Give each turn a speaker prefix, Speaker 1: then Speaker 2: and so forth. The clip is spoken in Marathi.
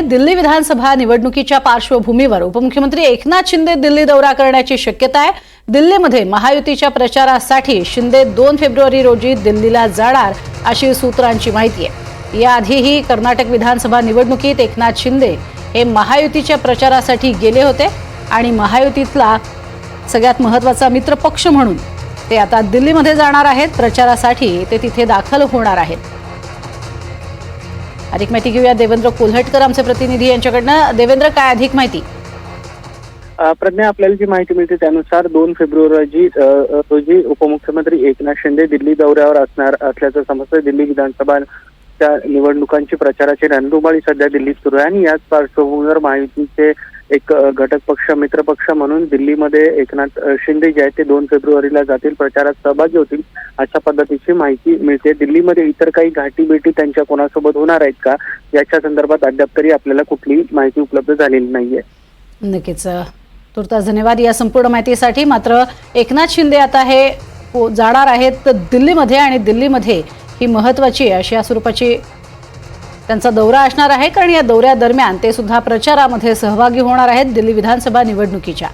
Speaker 1: दिल्ली विधानसभा निवडणुकीच्या पार्श्वभूमीवर उपमुख्यमंत्री एकनाथ शिंदे दिल्ली दौरा करण्याची शक्यता आहे. दिल्लीमध्ये महायुतीच्या प्रचारासाठी शिंदे दोन फेब्रुवारी रोजी दिल्लीला जाणार अशी सूत्रांची माहिती आहे. याआधीही कर्नाटक विधानसभा निवडणुकीत एकनाथ शिंदे हे महायुतीच्या प्रचारासाठी गेले होते आणि महायुतीतला सगळ्यात महत्त्वाचा मित्र पक्ष म्हणून ते आता दिल्लीमध्ये जाणार आहेत. प्रचारासाठी ते तिथे दाखल होणार आहेत. अधिक माहिती घेऊया. देवेंद्र कोल्हटकर आमचे प्रतिनिधी यांच्याकडनं. देवेंद्र काय अधिक माहिती?
Speaker 2: प्रज्ञा आपल्याला जी माहिती मिळते त्यानुसार दोन फेब्रुवारी रोजी उपमुख्यमंत्री एकनाथ शिंदे दिल्ली दौऱ्यावर असणार असल्याचं समजतं. दिल्ली विधानसभा त्या निवडणुकांची प्रचाराची रणधुमाळी सध्या दिल्लीत सुरू आहे आणि याच पार्श्वभूमीवर माहितीचे एक घटक पक्ष मित्र पक्ष म्हणून दिल्लीमध्ये एकनाथ शिंदे जे आहेत ते दोन फेब्रुवारीला जातील प्रचारात सहभागी होतील अशा पद्धतीची माहिती मिळते. दिल्लीमध्ये इतर काही घाटी भेटी त्यांच्या कोणासोबत होणार आहेत का? याच्या संदर्भात अद्याप तरी आपल्याला कुठलीही माहिती उपलब्ध झालेली नाहीये.
Speaker 1: नक्कीच तुर्तास धन्यवाद या संपूर्ण माहितीसाठी. मात्र एकनाथ शिंदे आता हे जाणार आहेत दिल्लीमध्ये आणि दिल्लीमध्ये ही महत्त्वाची अशा स्वरूपाची त्यांचा दौरा असणार आहे कारण या दौऱ्यादरम्यान ते सुद्धा प्रचारामध्ये सहभागी होणार आहेत. दिल्ली विधानसभा निवडणुकीच्या.